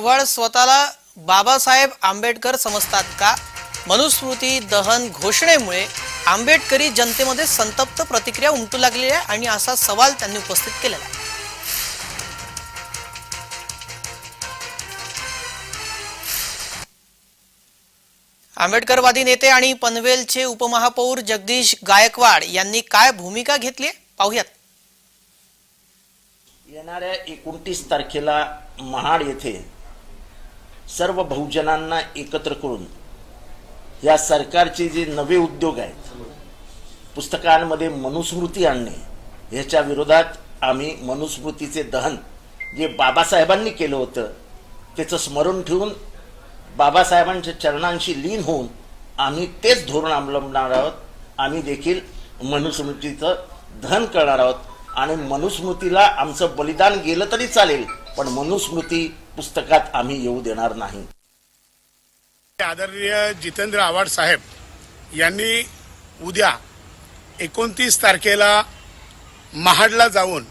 वळ स्वतःला बाबासाहेब आंबेडकर समजतात का? मनुस्मृती दहन घोषणेमुळे आंबेडकरी जनतेमध्ये संतप्त प्रतिक्रिया उमटू लागलेली आहे आणि असा सवाल त्यांनी उपस्थित केलेला आहे. आंबेडकरवादी नेते आणि पनवेलचे उपमहापौर जगदीश गायकवाड यांनी काय भूमिका घेतली पाहूयात. येणाऱ्या एकोणतीस तारखेला महाड येथे सर्व बहुजनांना एकत्र करून या सरकारचे जे नवे उद्योग आहेत पुस्तकांमध्ये मनुस्मृती आणणे ह्याच्या विरोधात आम्ही मनुस्मृतीचे दहन जे बाबासाहेबांनी केलं होतं त्याचं स्मरण ठेवून बाबासाहेबांच्या चरणांशी लीन होऊन आम्ही तेच धोरण अवलंबणार आहोत. आम्ही देखील मनुस्मृतीचं दहन करणार आहोत. आणि मनुस्मृतीला आमचं बलिदान गेलं तरी चालेल. पण मनुस्मृती पुस्तकात आम्ही येऊ देणार नाही. आदरणीय जितेंद्र आव्हाड साहेब यांनी उद्या एकोणतीस तारखेला महाडला जाऊन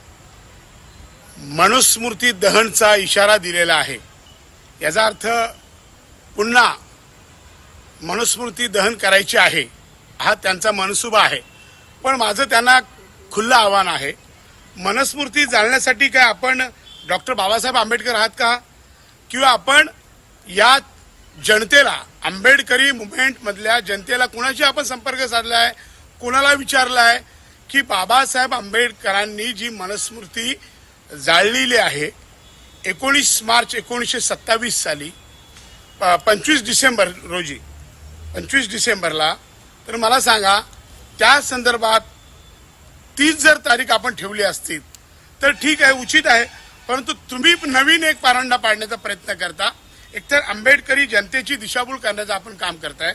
मनुस्मृती दहनचा इशारा दिलेला आहे. याचा अर्थ पुन्हा मनुस्मृती दहन करायची आहे हा त्यांचा मनसुबा आहे. पण माझं त्यांना खुल्लं आव्हान आहे. मनुस्मृती जाळण्यासाठी काय आपण डॉक्टर बाबासाहेब आंबेडकर आहात का? किंवा आपण या जनतेला आंबेडकरी मुवमेंटमधल्या जनतेला कुणाशी आपण संपर्क साधला आहे कुणाला विचारला आहे की बाबासाहेब आंबेडकरांनी जी मनस्मृती जाळलेली आहे एकोणीस मार्च एकोणीसशे सत्तावीस साली प- पंचवीस डिसेंबर रोजी पंचवीस डिसेंबरला तर मला सांगा त्या संदर्भात तीच जर तारीख आपण ठेवली असती तर ठीक आहे उचित आहे. परंतु तुम्ही नवीन एक पारंडा पाडण्याचा प्रयत्न करता. एकतर आंबेडकरी जनतेची दिशाभूल करण्याचं आपण काम करताय.